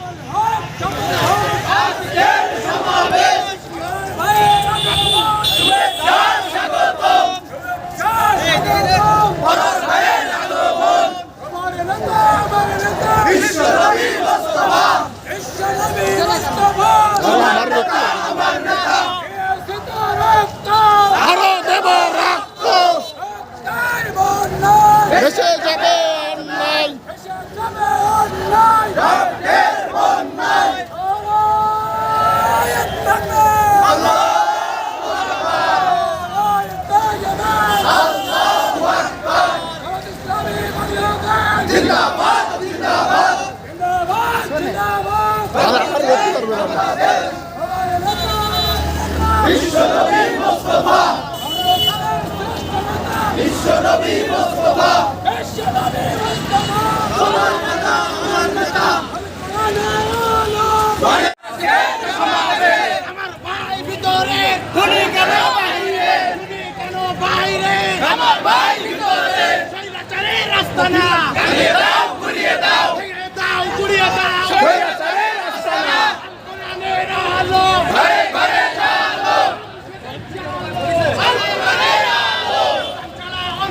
Oh! আমার ভাই ভিতরে। কেন বাইরে খুনি কেন বাইরে আমার ভাই ভিতরে। রাস্তা না।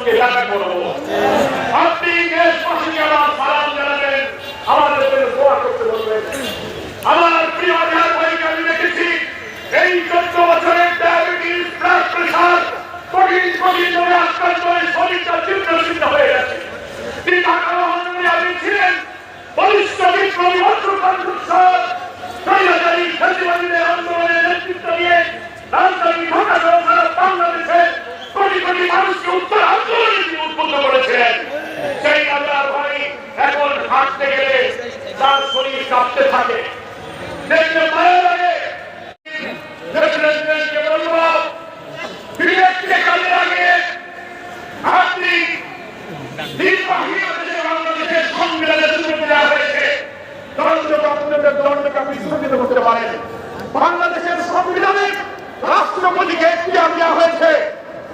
সঙ্গে দেখা করব। আপনি দেশবাসীকে আমার সালাম জানাবেন, আমাদের জন্য দোয়া করতে বলবেন। আমার প্রিয় ভাইকে আমি দেখেছি, এই চোদ্দ বছরের ডায়াবেটিস ব্লাড প্রেশার কঠিন কঠিন ভাবে আক্রান্ত হয়ে শরীরটা সিদ্ধ হয়ে গেছে। তিনি ছিলেন বরিষ্ঠ বিপ্লবী স্যার স্বৈরাচারী ফেসিবাদীদের আন্দোলনের নেতৃত্ব দিয়ে রাজধানী ঢাকা সহ সারা বাংলাদেশে কোটি কোটি মানুষকে উত্তর হাঁটতে গেলে তার শরীর কাঁপতে থাকে। দেখতে মায়া লাগে বাংলাদেশের সংবিধানের সুযোগ দেওয়া হয়েছে সংবিধানে রাষ্ট্রপতিকে এখতিয়ার দেওয়া হয়েছে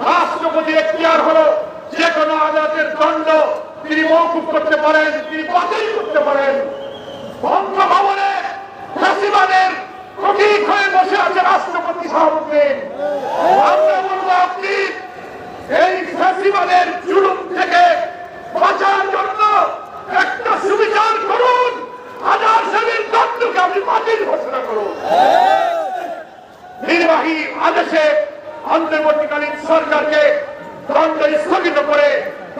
রাষ্ট্রপতির এখতিয়ার হলো যে কোনো আদালতের দণ্ড তিনি মৌকুব করতে পারেন, তিনি বাতিল করতে পারেন। বঙ্গভবনে ফ্যাসিবাদের প্রতীক হয়ে বসে আছে রাষ্ট্রপতি আমরা বলব আপনি এই জুলুম থেকে বাঁচার জন্য একটা সুবিচার করুন হাজার সেদিন দণ্ডকে আপনি বাতিল ঘোষণা করুন। নির্বাহী আদেশে অন্তর্বর্তীকালীন সরকারকে দণ্ড স্থগিত করে,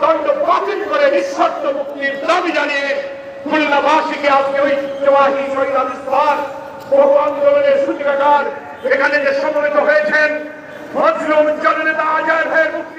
দণ্ড বাতিল করে নিঃশর্ত মুক্তির দাবি জানিয়ে খুলনাবাসীকে আজকে ওই ঐতিহ্যবাহী শহীদ আবিষ্কার বহু আন্দোলনের সূচিকাকার এখানে যে সমবেত হয়েছেন, মজলুম জননেতা আজাদ ভাইয়ের মুক্তি